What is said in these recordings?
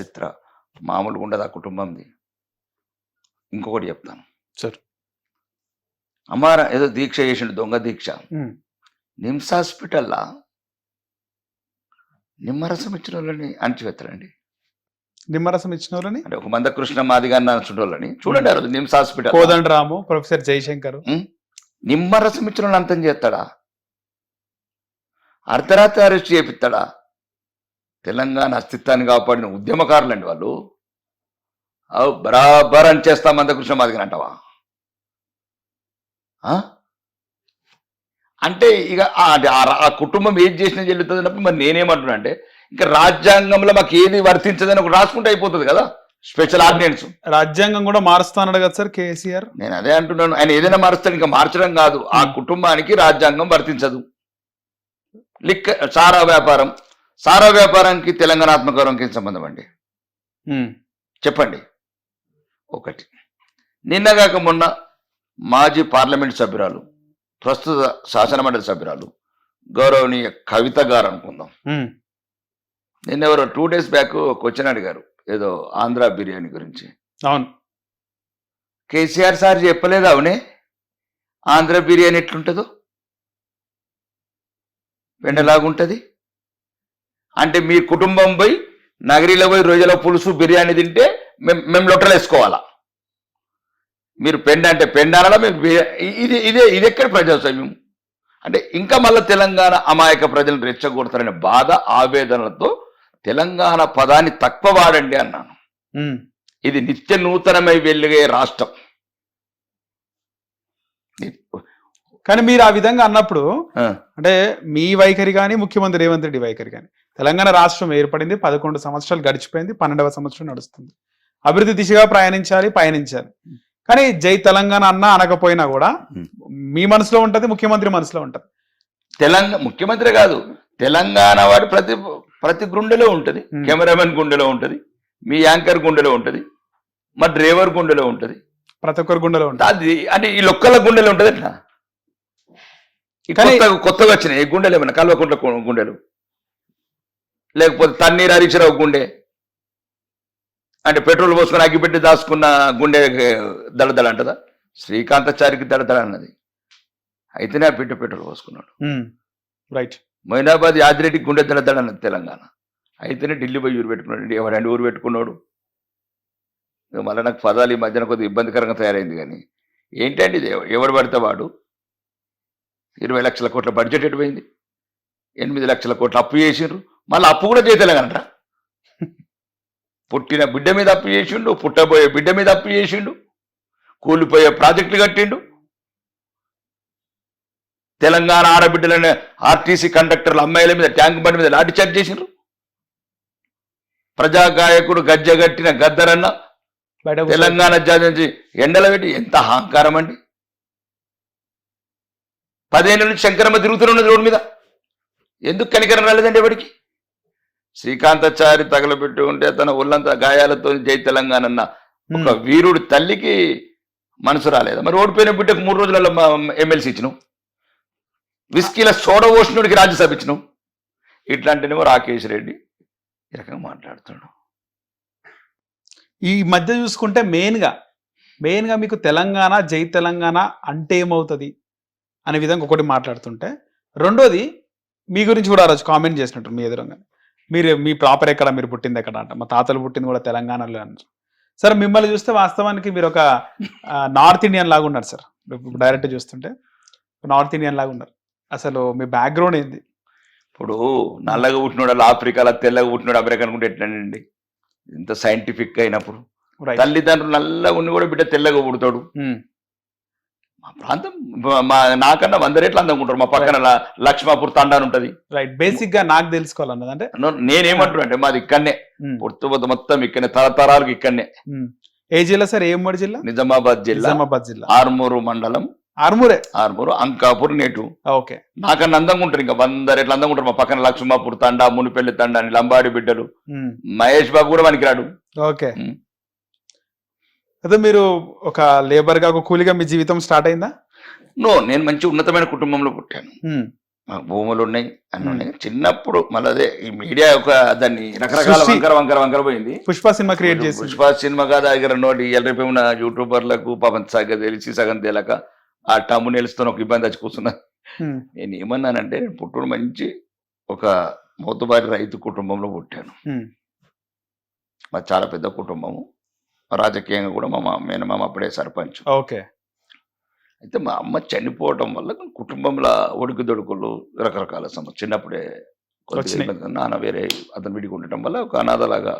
చరిత్ర మామూలుగా ఉండదు ఆ కుటుంబంది. ఇంకొకటి చెప్తాను. సరే. అమ్మార ఏదో దీక్ష చేసిండు దొంగ దీక్ష. నిమ్స్ హాస్పిటల్లా? నిమ్మరసం ఇచ్చిన వాళ్ళని అణచివేస్తారండి నిమ్మరసం ఇచ్చిన వాళ్ళని అంటే ఒక మంద కృష్ణ మాదిగా అన్న వాళ్ళని చూడండి ఆ రోజు NIMS hospital Kodandaram professor Jayashankar. నిమ్మరసం ఇచ్చిన వాళ్ళని అంతం చేస్తాడా? అర్ధరాత్రి అరెస్ట్ చేపిస్తాడా? తెలంగాణ అస్తిత్వాన్ని కాపాడిన ఉద్యమకారులండి వాళ్ళు. అవు బరాబర్ అని చేస్తా మందకృష్ణ మాదిగని అంటావా? అంటే ఇక ఆ- కుటుంబం ఏది చేసినా చెల్లుతుంది అన్నప్పుడు మరి నేనేమంటున్నా అంటే ఇంకా రాజ్యాంగంలో మాకు ఏది వర్తించదని ఒక రాసుకుంటే అయిపోతుంది కదా స్పెషల్ ఆర్డినెన్స్. రాజ్యాంగం కూడా మారుస్తానడు కదా సార్ కేసీఆర్? నేను అదే అంటున్నాను. ఆయన ఏదైనా మారుస్తాడు ఇంకా మార్చడం కాదు. ఆ కుటుంబానికి రాజ్యాంగం వర్తించదు. లిక్క సారా వ్యాపారం. సారా వ్యాపారానికి తెలంగాణ ఆత్మగౌరవంకి ఏం సంబంధం అండి. చెప్పండి. ఒకటి. నిన్నగాక మొన్న మాజీ పార్లమెంట్ సభ్యురాలు ప్రస్తుత శాసనమండలి సభ్యురాలు గౌరవనీయ కవిత గారు అనుకుందాం. ఉమ్. నిన్న ఎవరో టూ డేస్ బ్యాక్ క్వశ్చన్ అడిగారు ఏదో ఆంధ్ర బిర్యానీ గురించి. అవును. కేసీఆర్ సార్ చెప్పలేదు అవునే? ఆంధ్ర బిర్యానీ ఎట్లుంటుందో? వెండలాగుంటది? అంటే మీ కుటుంబం పోయి నగరిలో పోయి రోజుల పులుసు బిర్యానీ తింటే మేము మేము లొట్టలు వేసుకోవాలా? మీరు పెండ అంటే పెండ మేము ఇది ఇదే ఇది ఎక్కడ ప్రజాస్వామ్యం? అంటే ఇంకా మళ్ళీ తెలంగాణ అమాయక ప్రజలను రెచ్చగొడతారనే బాధ ఆవేదనలతో తెలంగాణ పదాన్ని తక్కువ వాడండి అన్నాను. ఇది నిత్య నూతనమై వెలుగే రాష్ట్రం. కానీ మీరు ఆ విధంగా అన్నప్పుడు అంటే మీ వైఖరి కానీ ముఖ్యమంత్రి రేవంత్ రెడ్డి వైఖరి కానీ తెలంగాణ రాష్ట్రం ఏర్పడింది పదకొండు సంవత్సరాలు గడిచిపోయింది పన్నెండవ సంవత్సరం నడుస్తుంది. అభివృద్ధి దిశగా ప్రయాణించాలి పయనించాలి. కానీ జై తెలంగాణ అన్న అనకపోయినా కూడా. మీ మనసులో ఉంటది ముఖ్యమంత్రి మనసులో ఉంటది. తెలంగాణ ముఖ్యమంత్రి కాదు తెలంగాణ వాడి ప్రతి ప్రతి గుండెలో ఉంటది. కెమెరామెన్ గుండెలో ఉంటది మీ యాంకర్ గుండెలో ఉంటది మా డ్రైవర్ గుండెలో ఉంటది. ప్రతి ఒక్కరి గుండెలో ఉంటది. అది అంటే ఈ లొక్కల గుండెలో ఉంటది కానీ- కొత్తగా వచ్చినాయి గుండెలు ఏమైనా కల్వకుంట్ల గుండెలు? లేకపోతే తన్నీరు హరీశ్రావు గుండె. అంటే పెట్రోల్ పోసుకొని అగ్గిపెట్టి దాచుకున్న గుండె దళదళ అంటదా? శ్రీకాంతాచారికి దళదళ అన్నది. అయితేనే ఆ బిడ్డ పెట్రోల్ పోసుకున్నాడు. రైట్. మైనాబాద్ యాదిరెడ్డికి గుండె దళదళ అన్నది తెలంగాణ. అయితేనే ఢిల్లీ పోయి ఊరు పెట్టుకున్నాడు. ఎవరండి ఊరు పెట్టుకున్నాడు. మళ్ళీ నాకు పదాలు ఈ మధ్యన కొద్దిగా ఇబ్బందికరంగా తయారైంది కానీ ఏంటండి ఇది? పడితే వాడు? ఇరవై లక్షల కోట్ల బడ్జెట్ ఎటుపోయింది ఎనిమిది లక్షల కోట్ల అప్పు చేసిండ్రు. మళ్ళీ అప్పు కూడా చేయతలేగనట పుట్టిన బిడ్డ మీద అప్పు చేసిండు పుట్టబోయే బిడ్డ మీద అప్పు చేసిండు కూలిపోయే ప్రాజెక్టులు కట్టిండు. తెలంగాణ ఆడబిడ్డలనే ఆర్టీసీ కండక్టర్ల అమ్మాయిల మీద ట్యాంక్ బండి మీద లాఠీ చార్జ్ చేసిండ్రు. ప్రజాగాయకుడు గజ్జగట్టిన గద్దరన్న తెలంగాణ నుంచి ఎండల పెట్టి ఎంత అహంకారం అండి. పదేళ్ళ నుంచి శంకరమ్మ తిరుగుతున్నది రోడ్డు మీద. ఎందుకు కనికరం రాలేదండి ఎవరికి శ్రీకాంతాచారి తగలబెట్టి ఉంటే తన ఒళ్ళంతా గాయాలతో జై తెలంగాణ అన్న ఒక. వీరుడు తల్లికి మనసు రాలేదా? మరి ఓడిపోయిన బిడ్డకు మూడు రోజులలో ఎమ్మెల్సీ ఇచ్చినావు విస్కీల సోడ ఓషణుడికి రాజ్యసభ ఇచ్చినావు ఇట్లాంటినేమో రాకేష్ రెడ్డి ఈ రకంగా మాట్లాడుతున్నాడు. ఈ మధ్య చూసుకుంటే మెయిన్గా మెయిన్గా మీకు తెలంగాణ జై తెలంగాణ అంటే ఏమవుతుంది? అనే విధంగా ఒకటి మాట్లాడుతుంటే రెండోది మీ గురించి కూడా ఆ రోజు కామెంట్ చేసినట్టు మీ ఎదురుగా. మీరు మీ ప్రాపర్ ఎక్కడ? మీరు పుట్టింది ఎక్కడ? అంట మా తాతలు పుట్టింది కూడా తెలంగాణలో అన్నారు సార్ మిమ్మల్ని చూస్తే వాస్తవానికి మీరు ఒక నార్త్ ఇండియన్ లాగా ఉన్నారు సార్. డైరెక్ట్ చూస్తుంటే నార్త్ ఇండియన్ లాగా ఉన్నారు. అసలు మీ బ్యాక్గ్రౌండ్ ఏంది? ఇప్పుడు నల్లగా పుట్టినోడు అలా ఆఫ్రికాలో తెల్లగా పుట్టినోడు అమెరికా అనుకుంటే ఎట్లండి ఇంత సైంటిఫిక్ అయినప్పుడు. తల్లిదండ్రులు నల్లగా ఉండి కూడా బిడ్డ తెల్లగా పుడతాడు. మా ప్రాంతం మా- నాకన్నా వంద రేట్లు అందంగా ఉంటారు. మా పక్కన లక్ష్మాపూర్ తండా అని ఉంటది. రైట్ బేసిక్గా నాకు తెలుసుకోవాలన్నది అంటే? నేనేమంటున్నా అంటే మాది ఇక్కడనే. ఉమ్, పుట్టుబోతు మొత్తం ఇక్కడనే తరతరాలకు ఇక్కడనే. ఉమ్. ఏ జిల్లా సార్? ఏ ఉమ్మడి జిల్లా? నిజామాబాద్ జిల్లా. నిజామాబాద్ జిల్లా. ఆర్మూరు మండలం. ఆర్మూరే? ఆర్మూరు అంకాపూర్ నేటు. ఓకే. నాకన్నా అందంగా ఉంటారు ఇంకా వంద రేట్లు అందంగా ఉంటారు. మా పక్కన లక్ష్మాపూర్ తండా మునిపెల్లి తండా అని లంబాడి బిడ్డలు. ఉమ్, మహేష్ బాబు కూడా పనికిరాడు. ఓకే. అయితే మీరు ఒక లేబర్గా ఒక కూలిగా మీ జీవితం స్టార్ట్ అయిందా? నో నేను మంచి ఉన్నతమైన కుటుంబంలో పుట్టాను. భూములు ఉన్నాయి అన్ని. ఉన్నాయి. చిన్నప్పుడు మళ్ళీ అదే ఈ మీడియా ఒక దాన్ని రకరకాల. వంకర వంకర వంకర పోయింది. పుష్ప సినిమా క్రియేట్ చేసింది. పుష్ప సినిమా కాదు దగ్గర నోటి ఎల్లరేపు ఉన్న యూట్యూబర్లకు పాపం సగం తెలిసి సగం తేలక ఆ టమ్ము నిలుస్తున్న ఒక ఇబ్బంది వచ్చి కూర్చున్నా. నేను ఏమన్నానంటే పుట్టుడు మంచి ఒక మోతుబారి రైతు కుటుంబంలో పుట్టాను. మాది చాలా పెద్ద కుటుంబము. రాజకీయంగా కూడా మా మేనమామ అప్పుడే సర్పంచ్. ఓకే. అయితే మా అమ్మ చనిపోవడం వల్ల కుటుంబంలో ఒడుకు దొడుకులు రకరకాల సమస్య చిన్నప్పుడే కొద్దిగా. నాన్న వేరే అతను విడిగా ఉండటం వల్ల ఒక అనాథలాగా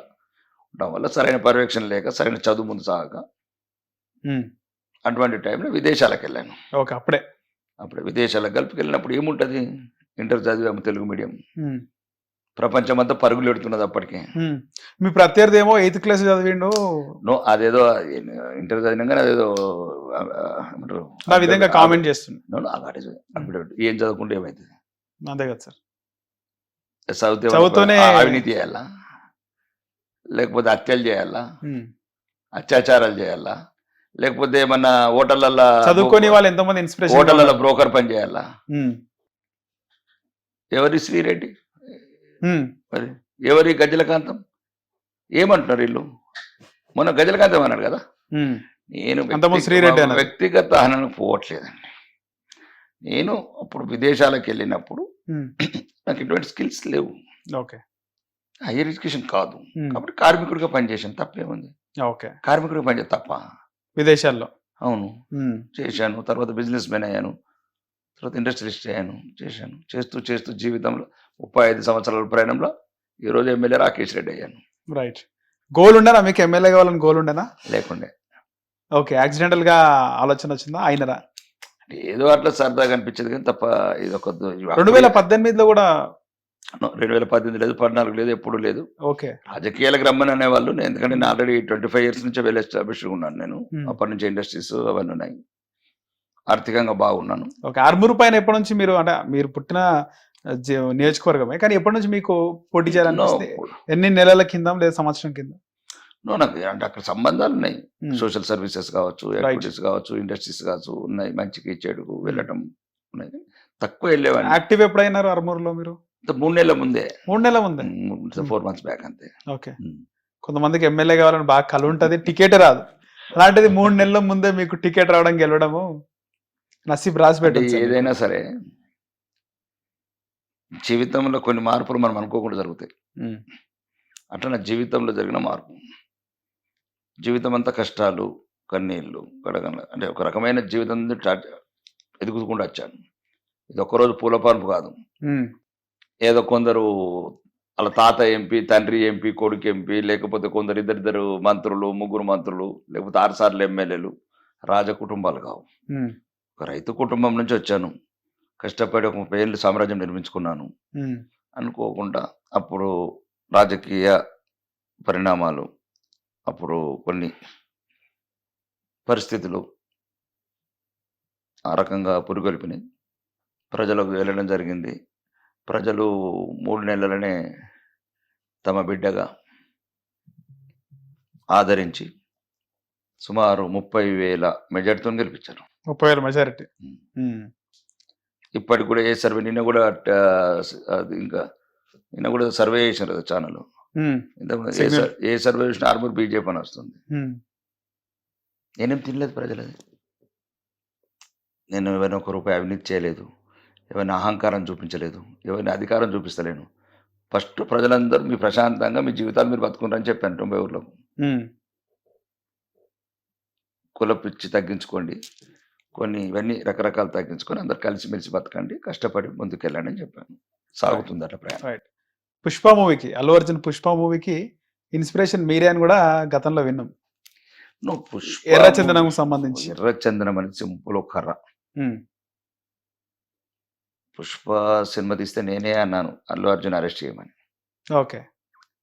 ఉండటం వల్ల సరైన పర్యవేక్షణ లేక సరైన చదువు ముందు సాగక అటువంటి టైంలో విదేశాలకు వెళ్ళాను ఓకే అప్పుడే. అప్పుడు విదేశాలకు గల్ఫ్కి వెళ్ళినప్పుడు ఏముంటుంది? ఇంటర్ చదివాము తెలుగు మీడియం. ప్రపంచం అంతా పరుగులు పెడుతున్నది అప్పటికే. మీ ప్రత్యర్థి ఏమో ఎయిత్ క్లాస్ చదివిండు. నో అదేదో ఇంటర్ చదివినాగానే అదేదో ఆ, నా విధంగా కామెంట్ చేస్తుంది ఏం చదువుకుంటే ఏమవుతుంది అంతే కదా సార్. చదివితే అవినీతి చేయాలా? లేకపోతే హత్యలు చేయాలా. అత్యాచారాలు చేయాలా? లేకపోతే ఏమన్నా హోటళ్ళల్లో చదువుకొని వాళ్ళు ఎంతో మంది ఇన్స్పిరేషన్ హోటళ్ళలో బ్రోకర్ పని చేయాలా? ఎవరి శ్రీరెడ్డి? మరి ఎవరి గజలకాంతం ఏమంటున్నారు వీళ్ళు? మొన్న గజలకాంతం అన్నాడు కదా? నేను శ్రీరెడ్డి. వ్యక్తిగత హనను పోవట్లేదండి. నేను అప్పుడు విదేశాలకు వెళ్ళినప్పుడు నాకు ఎటువంటి స్కిల్స్ లేవు. ఓకే. హైయర్ ఎడ్యుకేషన్ కాదు. కాబట్టి కార్మికుడిగా పనిచేసాను తప్పేముంది? ఓకే. కార్మికుడిగా పనిచేసి తప్ప. విదేశాల్లో. అవును. చేశాను. తర్వాత బిజినెస్ మ్యాన్ అయ్యాను. తర్వాత ఇండస్ట్రియలిస్ట్ అయ్యాను. చేశాను. చేస్తూ చేస్తూ జీవితంలో ముప్పై ఐదు సంవత్సరాల ప్రయాణంలో ఈరోజు ఎమ్మెల్యే రాకేష్ రెడ్డి అయ్యాను రైట్ గోల్ ఉండనా? మీకు ఎమ్మెల్యే కావాలని గోల్ ఉండనా? లేకుండే. ఓకే యాక్సిడెంటల్గా ఆలోచన వచ్చిందా? అయినరా ఏదో అట్లా సరదాగా అనిపించేది కానీ తప్ప ఇది ఒక రెండు వేల పద్దెనిమిదిలో కూడా రెండు వేల పద్దెనిమిది లేదు పద్నాలుగు లేదు ఎప్పుడు లేదు. ఓకే రాజకీయాలకు రమ్మని అనేవాళ్ళు. నేను ఎందుకంటే నేను ఆల్రెడీ ట్వంటీ ఫైవ్ ఇయర్స్ నుంచి వెల్ ఎస్టాబ్లిష్ ఉన్నాను నేను. Hmm. అప్పటి నుంచి ఇండస్ట్రీస్ అవన్నీ ఉన్నాయి. ఆర్థికంగా బాగున్నాను. ఓకే ఆర్మూరు పైన ఎప్పటి నుంచి మీరు అంటే మీరు పుట్టిన నియోజకవర్గమే. కానీ ఎప్పటి నుంచి మీకు పోటీ చేయాలనిపిస్తే ఎన్ని నెలల కింద లేదా సంవత్సరం కింద? నో నాకు అంటే అక్కడ సంబంధాలు ఉన్నాయి. సోషల్ సర్వీసెస్ కావచ్చు. యాక్టివిటీస్ కావచ్చు ఇండస్ట్రీస్ కావచ్చు ఉన్నాయి. మంచికి చెడుకు వెళ్ళటం ఉన్నాయి. తక్కువ వెళ్ళేవాడిని. యాక్టివ్ ఎప్పుడైనారు ఆర్మూరులో మీరు? మూడు నెలల ముందే. మూడు నెలల ముందే? ఫోర్ మంత్స్ బ్యాక్ అంతే. ఓకే. కొంతమందికి ఎమ్మెల్యే కావాలని బాగా కలు ఉంటది టికెట్ రాదు. అలాంటిది మూడు నెలల ముందే మీకు టికెట్ రావడం గెలవడము నసీబ్ రాసి పెట్టచ్చు ఏదైనా సరే జీవితంలో కొన్ని మార్పులు మనం అనుకోకుండా జరుగుతాయి. అట్లా నా జీవితంలో జరిగిన మార్పు. జీవితం అంతా కష్టాలు కన్నీళ్ళు గడగల అంటే ఒక రకమైన జీవితం ఎదుగుకుంటూ వచ్చాను. ఇది ఒక్కరోజు పూల పాన్పు కాదు ఏదో కొందరు వాళ్ళ తాత ఎంపీ తండ్రి ఎంపీ కొడుకు ఎంపీ లేకపోతే కొందరు ఇద్దరిద్దరు మంత్రులు ముగ్గురు మంత్రులు లేకపోతే ఆరు సార్లు ఎమ్మెల్యేలు రాజ కుటుంబాలు కావు. ఒక రైతు కుటుంబం నుంచి వచ్చాను. కష్టపడి ఒక ముప్పై ఏళ్ళు సామ్రాజ్యం నిర్మించుకున్నాను. అనుకోకుండా అప్పుడు రాజకీయ పరిణామాలు అప్పుడు కొన్ని పరిస్థితులు ఆ రకంగా పురుగొల్పినాయి. ప్రజలకు వెళ్ళడం జరిగింది. ప్రజలు మూడు నెలలనే తమ బిడ్డగా ఆదరించి సుమారు ముప్పై వేల మెజార్టీతో గెలిపించారు. ముప్పై వేల మెజారిటీ. ఇప్పటికి కూడా ఏ సర్వే నిన్న కూడా ఇంకా నిన్న కూడా సర్వే చేశారు కదా ఛానల్. ఏ సర్వే చూసినా ఆర్మూర్ బీజేపీ అని వస్తుంది. నేనేం తినలేదు ప్రజలది. నేను ఎవరిని ఒక రూపాయి అవినీతి చేయలేదు. ఎవరిని అహంకారం చూపించలేదు. ఎవరిని అధికారం చూపిస్తలేను. ఫస్ట్ ప్రజలందరూ మీ ప్రశాంతంగా మీ జీవితాలు మీరు బతుకుంటారని చెప్పాను తొంభై ఊర్లకు. కుల పిచ్చి తగ్గించుకోండి. కొన్ని ఇవన్నీ రకరకాలు తగ్గించుకొని అందరు కలిసిమెలిసి బతకండి కష్టపడి ముందుకెళ్ళండి అని చెప్పాను. సాగుతుంది అట్లా ప్రయాణం పుష్ప మూవీకి అల్లు అర్జున్ పుష్ప మూవీకి ఇన్స్పిరేషన్ మీరే అని కూడా గతంలో విన్నాం. నువ్వు పుష్ప ఎర్ర చందనం సంబంధించి. ఎర్ర చందనం అని సింపుల్ కర్ర. పుష్ప సినిమా తీస్తే నేనే అన్నాను అల్లు అర్జున్ అరెస్ట్ చేయమని. ఓకే.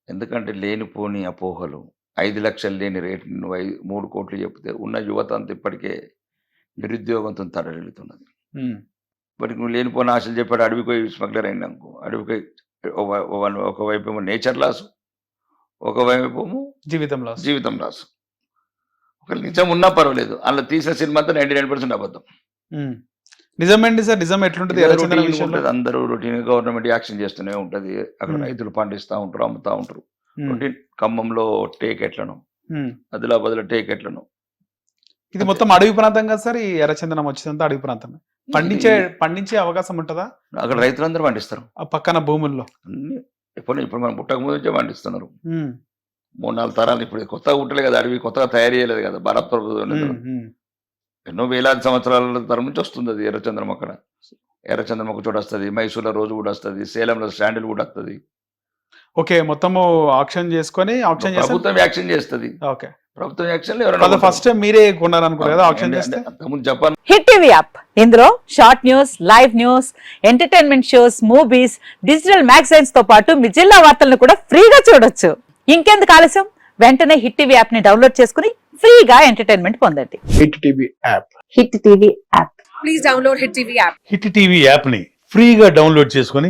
ఎందుకంటే లేనిపోని అపోహలు ఐదు లక్షలు లేని రేటు నువ్వు మూడు కోట్లు చెప్తే ఉన్న యువత అంతా ఇప్పటికే నిరుద్యోగంతో తడలిల్లుతున్నది ఉమ్, ఇప్పటికి నువ్వు లేనిపోని ఆశలు చెప్పాడు అడవికి స్మగ్లర్ అయినా అనుకో. అడవికి ఒకవైపు ఏమో నేచర్ లాసు ఒకవైపు ఏమో జీవితంలో జీవితం లాసు. ఒక నిజం ఉన్నా పర్వాలేదు. అలా తీసిన సినిమా అంతా నైంటీ నైన్ పర్సెంట్ అబద్ధం ఉమ్, నిజమేంటి సార్? నిజం ఎట్లుంటది? అందరూ రొటీన్ గవర్నమెంట్ యాక్షన్ చేస్తూనే ఉంటది. అక్కడ. రైతులు పండిస్తా ఉంటారు అమ్ముతా ఉంటారు. రొటీన్ ఖమ్మంలో టేక్ ఎట్లను. ఇది మొత్తం అడవి ప్రాంతం కదా సార్ ఈ ఎర్రచందనం వచ్చేదంతా అడవి ప్రాంతం పండించే పండించే అవకాశం ఉంటుందా? అక్కడ రైతులందరూ పండిస్తారు. ఆ పక్కన భూముల్లో. అన్ని ఇప్పుడు ఇప్పుడు మనం పుట్టక ముందు నుంచే పండిస్తున్నారు. మూడు నాలుగు తరాలు ఇప్పుడు కొత్తగా పుట్టలే కదా అడవి కొత్తగా తయారు చేయలేదు కదా భారత ప్రభుత్వం. ఎన్నో వేలాది సంవత్సరాల తరం నుంచి వస్తుంది అది ఎర్రచంద్రం అక్కడ. ఎర్రచంద్రం ఒక చోట వస్తుంది మైసూర్లో రోజు కూడా వస్తుంది సేలంలో శాండిల్ కూడా వస్తుంది. ఓకే మొత్తము ఆక్షన్ చేసుకొని చేస్తే ప్రభుత్వం యాక్షన్ చేస్తుంది. ఓకే. ప్రభుత్వం యాక్షన్ ఎవరైనా ఫస్ట్ టైం మీరే కొన్నారనుకోరు కదా ఆక్షన్ చేస్తే? అంతకుముందు జపాన్ హిట్ టీవీ యాప్. ఇందులో short news live news entertainment shows movies digital మ్యాగజైన్స్తో పాటు మీ జిల్లా వార్తలను కూడా ఫ్రీగా చూడొచ్చు. ఇంకెందుకు ఆలస్యం? వెంటనే హిట్ టీవీ యాప్ని డౌన్లోడ్ చేసుకుని ఫ్రీగా ఎంటర్టైన్మెంట్ పొందండి. Hit TV app. Hit TV app. Please download Hit TV app. Hit TV యాప్ని ఫ్రీగా డౌన్లోడ్ చేసుకొని